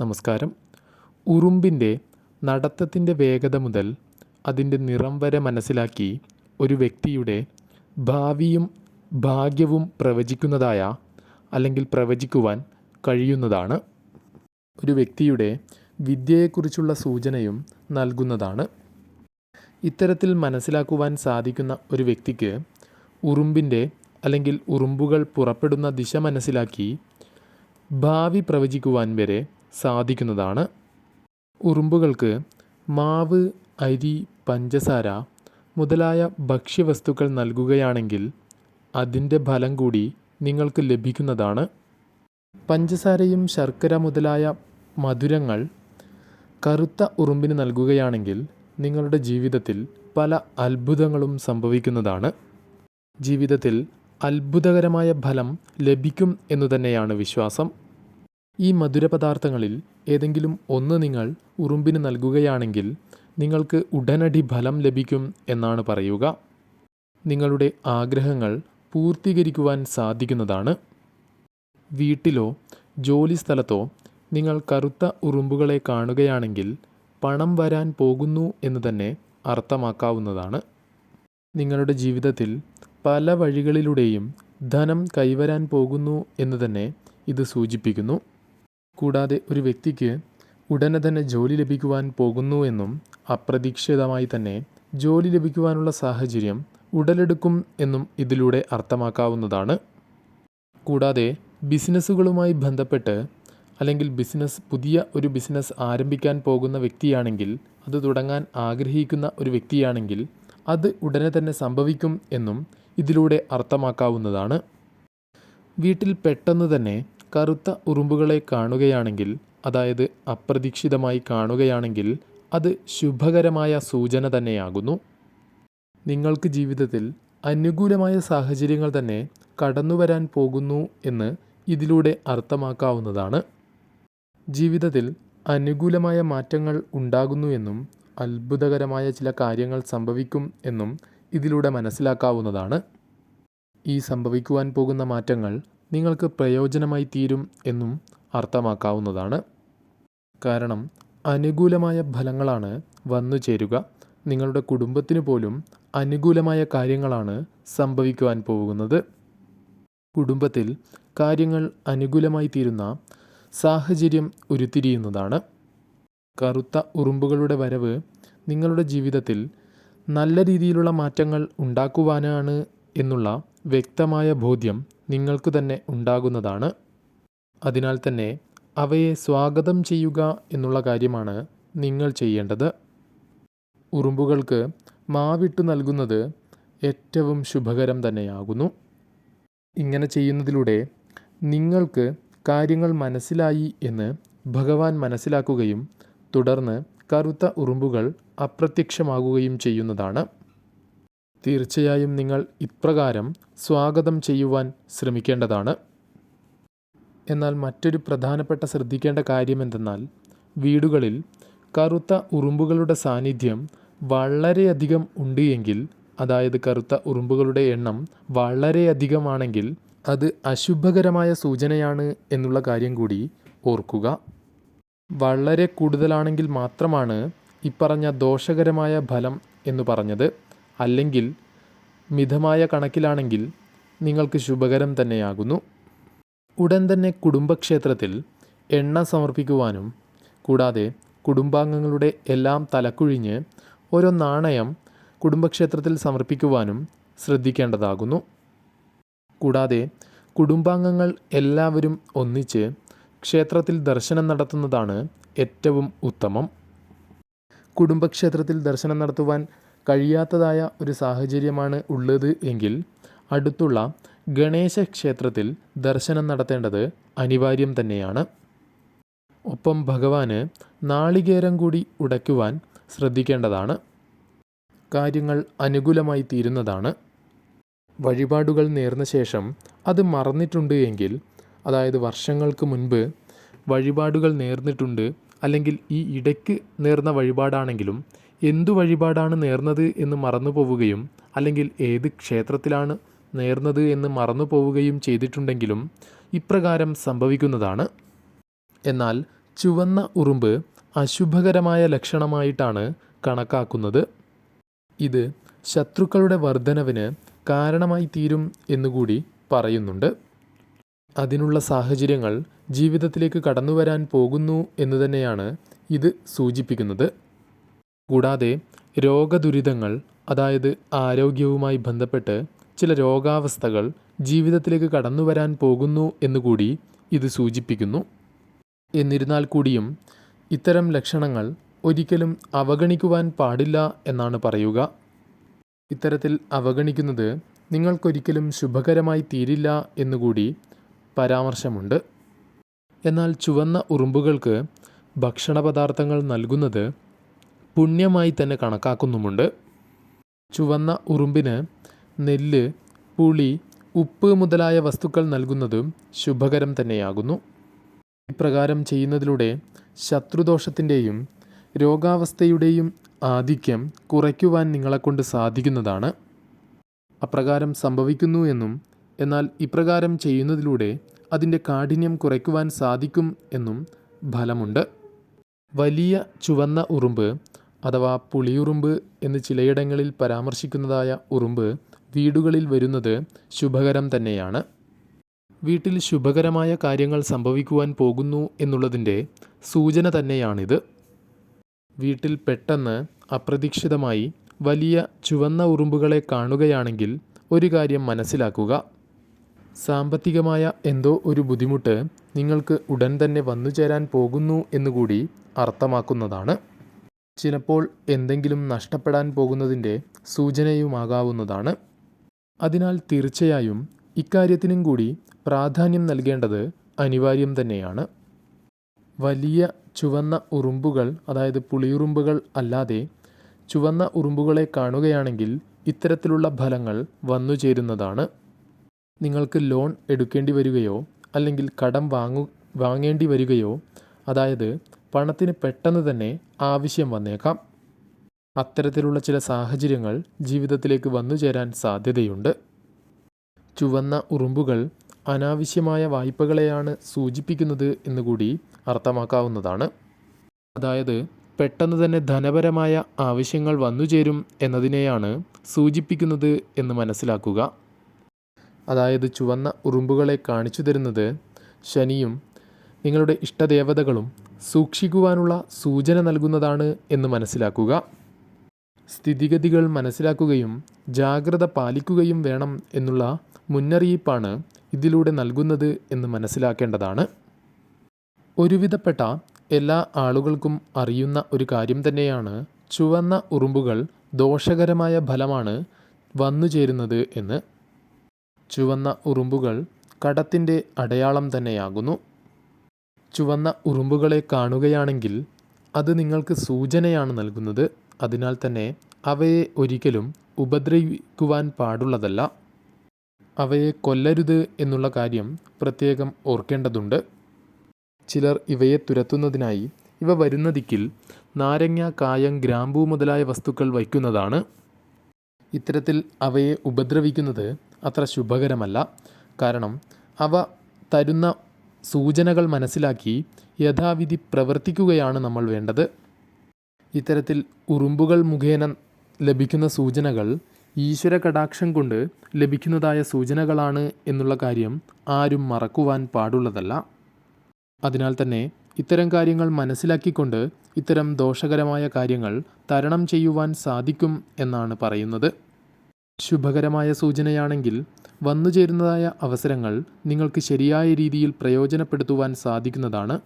നമസ്കാരം. ഉറുമ്പിന്റെ നടത്തത്തിന്റെ വേഗത മുതൽ അതിന്റെ നിറം വരെ മനസ്സിലാക്കി ഒരു വ്യക്തിയുടെ ഭാവിയും ഭാഗ്യവും പ്രവചിക്കുന്നതായ അല്ലെങ്കിൽ പ്രവചിക്കുവാൻ കഴിയുന്നതാണ്. ഒരു വ്യക്തിയുടെ വിദ്യയെക്കുറിച്ചുള്ള സൂചനയും നൽകുന്നതാണ്. ഇത്തരത്തിൽ മനസ്സിലാക്കുവാൻ സാധിക്കുന്ന ഒരു വ്യക്തിക്ക് ഉറുമ്പിന്റെ അല്ലെങ്കിൽ ഉറുമ്പുകൾ പുറപ്പെടുന്ന ദിശ മനസ്സിലാക്കി ഭാവി പ്രവചിക്കുവാൻ വരെ സാധിക്കുന്നതാണ്. ഉറുമ്പുകൾക്ക് മാവ് അരി പഞ്ചസാര മുതലായ ഭക്ഷ്യവസ്തുക്കൾ നൽകുകയാണെങ്കിൽ അതിന്റെ ഫലം കൂടി നിങ്ങൾക്ക് ലഭിക്കുന്നതാണ്. പഞ്ചസാരയും ശർക്കര മുതലായ മധുരങ്ങൾ കറുത്ത ഉറുമ്പിന് നൽകുകയാണെങ്കിൽ നിങ്ങളുടെ ജീവിതത്തിൽ പല അത്ഭുതങ്ങളും സംഭവിക്കുന്നതാണ്. ജീവിതത്തിൽ അത്ഭുതകരമായ ഫലം ലഭിക്കും എന്നു തന്നെയാണ് വിശ്വാസം. ഈ മധുരപദാർത്ഥങ്ങളിൽ ഏതെങ്കിലും ഒന്ന് നിങ്ങൾ ഉറുമ്പിന് നൽകുകയാണെങ്കിൽ നിങ്ങൾക്ക് ഉടനടി ഫലം ലഭിക്കും എന്നാണ് പറയുക. നിങ്ങളുടെ ആഗ്രഹങ്ങൾ പൂർത്തീകരിക്കുവാൻ സാധിക്കുന്നതാണ്. വീട്ടിലോ ജോലിസ്ഥലത്തോ നിങ്ങൾ കറുത്ത ഉറുമ്പുകളെ കാണുകയാണെങ്കിൽ പണം വരാൻ പോകുന്നു എന്ന് തന്നെ അർത്ഥമാക്കാവുന്നതാണ്. നിങ്ങളുടെ ജീവിതത്തിൽ പല വഴികളിലൂടെയും ധനം കൈവരാൻ പോകുന്നു എന്ന് തന്നെ ഇത് സൂചിപ്പിക്കുന്നു. കൂടാതെ ഒരു വ്യക്തിക്ക് ഉടനെ തന്നെ ജോലി ലഭിക്കുവാൻ പോകുന്നു എന്നും അപ്രതീക്ഷിതമായി തന്നെ ജോലി ലഭിക്കുവാനുള്ള സാഹചര്യം ഉടലെടുക്കും എന്നും ഇതിലൂടെ അർത്ഥമാക്കാവുന്നതാണ്. കൂടാതെ ബിസിനസ്സുകളുമായി ബന്ധപ്പെട്ട് അല്ലെങ്കിൽ ബിസിനസ് പുതിയ ഒരു ബിസിനസ് ആരംഭിക്കാൻ പോകുന്ന വ്യക്തിയാണെങ്കിൽ അത് തുടങ്ങാൻ ആഗ്രഹിക്കുന്ന ഒരു വ്യക്തിയാണെങ്കിൽ അത് ഉടനെ തന്നെ സംഭവിക്കും എന്നും ഇതിലൂടെ അർത്ഥമാക്കാവുന്നതാണ്. വീട്ടിൽ പെട്ടെന്ന് തന്നെ കറുത്ത ഉറുമ്പുകളെ കാണുകയാണെങ്കിൽ അതായത് അപ്രതീക്ഷിതമായി കാണുകയാണെങ്കിൽ അത് ശുഭകരമായ സൂചന തന്നെയാകുന്നു. നിങ്ങൾക്ക് ജീവിതത്തിൽ അനുകൂലമായ സാഹചര്യങ്ങൾ തന്നെ കടന്നു വരാൻ പോകുന്നു എന്ന് ഇതിലൂടെ അർത്ഥമാക്കാവുന്നതാണ്. ജീവിതത്തിൽ അനുകൂലമായ മാറ്റങ്ങൾ ഉണ്ടാകുന്നു എന്നും അത്ഭുതകരമായ ചില കാര്യങ്ങൾ സംഭവിക്കും എന്നും ഇതിലൂടെ മനസ്സിലാക്കാവുന്നതാണ്. ഈ സംഭവിക്കുവാൻ പോകുന്ന മാറ്റങ്ങൾ നിങ്ങൾക്ക് പ്രയോജനമായി തീരും എന്നും അർത്ഥമാക്കാവുന്നതാണ്. കാരണം അനുകൂലമായ ഫലങ്ങളാണ് വന്നു ചേരുക. നിങ്ങളുടെ കുടുംബത്തിന് പോലും അനുകൂലമായ കാര്യങ്ങളാണ് സംഭവിക്കുവാൻ പോകുന്നത്. കുടുംബത്തിൽ കാര്യങ്ങൾ അനുകൂലമായി തീരുന്ന സാഹചര്യം ഉരുത്തിരിയുന്നതാണ്. കറുത്ത ഉറുമ്പുകളുടെ വരവ് നിങ്ങളുടെ ജീവിതത്തിൽ നല്ല രീതിയിലുള്ള മാറ്റങ്ങൾ ഉണ്ടാക്കുവാനാണ് എന്നുള്ള വ്യക്തമായ ബോധ്യം നിങ്ങൾക്ക് തന്നെ ഉണ്ടാകുന്നതാണ്. അതിനാൽ തന്നെ അവയെ സ്വാഗതം ചെയ്യുക എന്നുള്ള കാര്യമാണ് നിങ്ങൾ ചെയ്യേണ്ടത്. ഉറുമ്പുകൾക്ക് മാവിട്ട് നൽകുന്നത് ഏറ്റവും ശുഭകരം തന്നെയാകുന്നു. ഇങ്ങനെ ചെയ്യുന്നതിലൂടെ നിങ്ങൾക്ക് കാര്യങ്ങൾ മനസ്സിലായി എന്ന് ഭഗവാൻ മനസ്സിലാക്കുകയും തുടർന്ന് കറുത്ത ഉറുമ്പുകൾ അപ്രത്യക്ഷമാകുകയും ചെയ്യുന്നതാണ്. തീർച്ചയായും നിങ്ങൾ ഇപ്രകാരം സ്വാഗതം ചെയ്യുവാൻ ശ്രമിക്കേണ്ടതാണ്. എന്നാൽ മറ്റൊരു പ്രധാനപ്പെട്ട ശ്രദ്ധിക്കേണ്ട കാര്യം എന്തെന്നാൽ വീടുകളിൽ കറുത്ത ഉറുമ്പുകളുടെ സാന്നിധ്യം വളരെയധികം ഉണ്ട് എങ്കിൽ അതായത് കറുത്ത ഉറുമ്പുകളുടെ എണ്ണം വളരെയധികമാണെങ്കിൽ അത് അശുഭകരമായ സൂചനയാണ് എന്നുള്ള കാര്യം കൂടി ഓർക്കുക. വളരെ കൂടുതലാണെങ്കിൽ മാത്രമാണ് ഇപ്പറഞ്ഞ ദോഷകരമായ ഫലം എന്ന് പറഞ്ഞത്. അല്ലെങ്കിൽ മിതമായ കണക്കിലാണെങ്കിൽ നിങ്ങൾക്ക് ശുഭകരം തന്നെയാകുന്നു. ഉടൻ തന്നെ കുടുംബക്ഷേത്രത്തിൽ എണ്ണ സമർപ്പിക്കുവാനും കൂടാതെ കുടുംബാംഗങ്ങളുടെ എല്ലാം തലക്കുഴിഞ്ഞ് ഓരോ നാണയം കുടുംബക്ഷേത്രത്തിൽ സമർപ്പിക്കുവാനും ശ്രദ്ധിക്കേണ്ടതാകുന്നു. കൂടാതെ കുടുംബാംഗങ്ങൾ എല്ലാവരും ഒന്നിച്ച് ക്ഷേത്രത്തിൽ ദർശനം നടത്തുന്നതാണ് ഏറ്റവും ഉത്തമം. കുടുംബക്ഷേത്രത്തിൽ ദർശനം നടത്തുവാൻ കഴിയാത്തതായ ഒരു സാഹചര്യമാണ് ഉള്ളത് എങ്കിൽ അടുത്തുള്ള ഗണേശ ക്ഷേത്രത്തിൽ ദർശനം നടത്തേണ്ടത് അനിവാര്യം തന്നെയാണ്. ഒപ്പം ഭഗവാന് നാളികേരം കൂടി ഉടയ്ക്കുവാൻ ശ്രദ്ധിക്കേണ്ടതാണ്. കാര്യങ്ങൾ അനുകൂലമായി തീരുന്നതാണ്. വഴിപാടുകൾ നേർന്ന ശേഷം അത് മറന്നിട്ടുണ്ട് എങ്കിൽ അതായത് വർഷങ്ങൾക്ക് മുൻപ് വഴിപാടുകൾ നേർന്നിട്ടുണ്ട് അല്ലെങ്കിൽ ഈ ഇടയ്ക്ക് നേർന്ന വഴിപാടാണെങ്കിലും എന്തു വഴിപാടാണ് നേർന്നത് എന്ന് മറന്നു പോവുകയും അല്ലെങ്കിൽ ഏത് ക്ഷേത്രത്തിലാണ് നേർന്നത് എന്ന് മറന്നു പോവുകയും ചെയ്തിട്ടുണ്ടെങ്കിലും ഇപ്രകാരം സംഭവിക്കുന്നതാണ്. എന്നാൽ ചുവന്ന ഉറുമ്പ് അശുഭകരമായ ലക്ഷണമായിട്ടാണ് കണക്കാക്കുന്നത്. ഇത് ശത്രുക്കളുടെ വർധനവിന് കാരണമായി തീരും എന്നുകൂടി പറയുന്നുണ്ട്. അതിനുള്ള സാഹചര്യങ്ങൾ ജീവിതത്തിലേക്ക് കടന്നു വരാൻ പോകുന്നു എന്ന് തന്നെയാണ് ഇത് സൂചിപ്പിക്കുന്നത്. കൂടാതെ രോഗദുരിതങ്ങൾ അതായത് ആരോഗ്യവുമായി ബന്ധപ്പെട്ട് ചില രോഗാവസ്ഥകൾ ജീവിതത്തിലേക്ക് കടന്നു വരാൻ പോകുന്നു എന്നുകൂടി ഇത് സൂചിപ്പിക്കുന്നു. എന്നിരുന്നാൽ കൂടിയും ഇത്തരം ലക്ഷണങ്ങൾ ഒരിക്കലും അവഗണിക്കുവാൻ പാടില്ല എന്നാണ് പറയുക. ഇത്തരത്തിൽ അവഗണിക്കുന്നത് നിങ്ങൾക്കൊരിക്കലും ശുഭകരമായി തീരില്ല എന്നുകൂടി പരാമർശമുണ്ട്. എന്നാൽ ചുവന്ന ഉറുമ്പുകൾക്ക് ഭക്ഷണ പദാർത്ഥങ്ങൾ നൽകുന്നത് പുണ്യമായി തന്നെ കണക്കാക്കുന്നുമുണ്ട്. ചുവന്ന ഉറുമ്പിന് നെല്ല് പുളി ഉപ്പ് മുതലായ വസ്തുക്കൾ നൽകുന്നതും ശുഭകരം തന്നെയാകുന്നു. ഇപ്രകാരം ചെയ്യുന്നതിലൂടെ ശത്രുദോഷത്തിന്റെയും രോഗാവസ്ഥയുടെയും ആധിക്യം കുറയ്ക്കുവാൻ നിങ്ങളെക്കൊണ്ട് സാധിക്കുന്നതാണ്. അപ്രകാരം സംഭവിക്കുന്നു എന്നും എന്നാൽ ഇപ്രകാരം ചെയ്യുന്നതിലൂടെ അതിന്റെ കാഠിന്യം കുറയ്ക്കുവാൻ സാധിക്കും എന്നും ഫലമുണ്ട്. വലിയ ചുവന്ന ഉറുമ്പ് അഥവാ പുളിയുറുമ്പ് എന്ന് ചിലയിടങ്ങളിൽ പരാമർശിക്കുന്നതായ ഉറുമ്പ് വീടുകളിൽ വരുന്നത് ശുഭകരം തന്നെയാണ്. വീട്ടിൽ ശുഭകരമായ കാര്യങ്ങൾ സംഭവിക്കുവാൻ പോകുന്നു എന്നുള്ളതിന്റെ സൂചന തന്നെയാണിത്. വീട്ടിൽ പെട്ടെന്ന് അപ്രതീക്ഷിതമായി വലിയ ചുവന്ന ഉറുമ്പുകളെ കാണുകയാണെങ്കിൽ ഒരു കാര്യം മനസ്സിലാക്കുക. സാമ്പത്തികമായ എന്തോ ഒരു ബുദ്ധിമുട്ട് നിങ്ങൾക്ക് ഉടൻ തന്നെ വന്നു ചേരാൻ പോകുന്നു എന്നുകൂടി അർത്ഥമാക്കുന്നതാണ്. ചിലപ്പോൾ എന്തെങ്കിലും നഷ്ടപ്പെടാൻ പോകുന്നതിന്റെ സൂചനയുമാകാവുന്നതാണ്. അതിനാൽ തീർച്ചയായും ഇക്കാര്യത്തിനും കൂടി പ്രാധാന്യം നൽകേണ്ടത് അനിവാര്യം തന്നെയാണ്. വലിയ ചുവന്ന ഉറുമ്പുകൾ അതായത് പുളിയുറുമ്പുകൾ അല്ലാതെ ചുവന്ന ഉറുമ്പുകളെ കാണുകയാണെങ്കിൽ ഇത്തരത്തിലുള്ള ഫലങ്ങൾ വന്നു ചേരുന്നതാണ്. നിങ്ങൾക്ക് ലോൺ എടുക്കേണ്ടി വരികയോ അല്ലെങ്കിൽ കടം വാങ്ങു വാങ്ങേണ്ടി വരികയോ അതായത് പണത്തിന് പെട്ടെന്ന് തന്നെ ആവശ്യം വന്നേക്കാം. അത്തരത്തിലുള്ള ചില സാഹചര്യങ്ങൾ ജീവിതത്തിലേക്ക് വന്നു ചേരാൻ സാധ്യതയുണ്ട്. ചുവന്ന ഉറുമ്പുകൾ അനാവശ്യമായ വായ്പകളെയാണ് സൂചിപ്പിക്കുന്നത് എന്നുകൂടി അർത്ഥമാക്കാവുന്നതാണ്. അതായത് പെട്ടെന്ന് തന്നെ ധനപരമായ ആവശ്യങ്ങൾ വന്നുചേരും എന്നതിനെയാണ് സൂചിപ്പിക്കുന്നത് എന്ന് മനസ്സിലാക്കുക. അതായത് ചുവന്ന ഉറുമ്പുകളെ കാണിച്ചു തരുന്നത് ശനിയും നിങ്ങളുടെ ഇഷ്ടദേവതകളും സൂക്ഷിക്കുവാനുള്ള സൂചന നൽകുന്നതാണ് എന്ന് മനസ്സിലാക്കുക. സ്ഥിതിഗതികൾ മനസ്സിലാക്കുകയും ജാഗ്രത പാലിക്കുകയും വേണം എന്നുള്ള മുന്നറിയിപ്പാണ് ഇതിലൂടെ നൽകുന്നത് എന്ന് മനസ്സിലാക്കേണ്ടതാണ്. ഒരുവിധപ്പെട്ട എല്ലാ ആളുകൾക്കും അറിയുന്ന ഒരു കാര്യം തന്നെയാണ് ചുവന്ന ഉറുമ്പുകൾ ദോഷകരമായ ഫലമാണ് വന്നു ചേരുന്നത് എന്ന്. ചുവന്ന ഉറുമ്പുകൾ കടത്തിന്റെ അടയാളം തന്നെയാകുന്നു. ചുവന്ന ഉറുമ്പുകളെ കാണുകയാണെങ്കിൽ അത് നിങ്ങൾക്ക് സൂചനയാണ് നൽകുന്നത്. അതിനാൽ തന്നെ അവയെ ഒരിക്കലും ഉപദ്രവിക്കുവാൻ പാടുള്ളതല്ല. അവയെ കൊല്ലരുത് എന്നുള്ള കാര്യം പ്രത്യേകം ഓർക്കേണ്ടതുണ്ട്. ചിലർ ഇവയെ തുരത്തുന്നതിനായി ഇവ വരുന്ന ദിക്കിൽ നാരങ്ങ കായം ഗ്രാമ്പൂ മുതലായ വസ്തുക്കൾ വയ്ക്കുന്നതാണ്. ഇത്തരത്തിൽ അവയെ ഉപദ്രവിക്കുന്നത് അത്ര ശുഭകരമല്ല. കാരണം അവ തരുന്ന സൂചനകൾ മനസ്സിലാക്കി യഥാവിധി പ്രവർത്തിക്കുകയാണ് നമ്മൾ വേണ്ടത്. ഇത്തരത്തിൽ ഉറുമ്പുകൾ മുഖേന ലഭിക്കുന്ന സൂചനകൾ ഈശ്വര കടാക്ഷം കൊണ്ട് ലഭിക്കുന്നതായ സൂചനകളാണ് എന്നുള്ള കാര്യം ആരും മറക്കുവാൻ പാടുള്ളതല്ല. അതിനാൽ തന്നെ ഇത്തരം കാര്യങ്ങൾ മനസ്സിലാക്കിക്കൊണ്ട് ഇത്തരം ദോഷകരമായ കാര്യങ്ങൾ തരണം ചെയ്യുവാൻ സാധിക്കും എന്നാണ് പറയുന്നത്. ശുഭകരമായ സൂചനയാണെങ്കിൽ വന്നുചേരുന്നതായ അവസരങ്ങൾ നിങ്ങൾക്ക് ശരിയായ രീതിയിൽ പ്രയോജനപ്പെടുത്തുവാൻ സാധിക്കുന്നതാണ്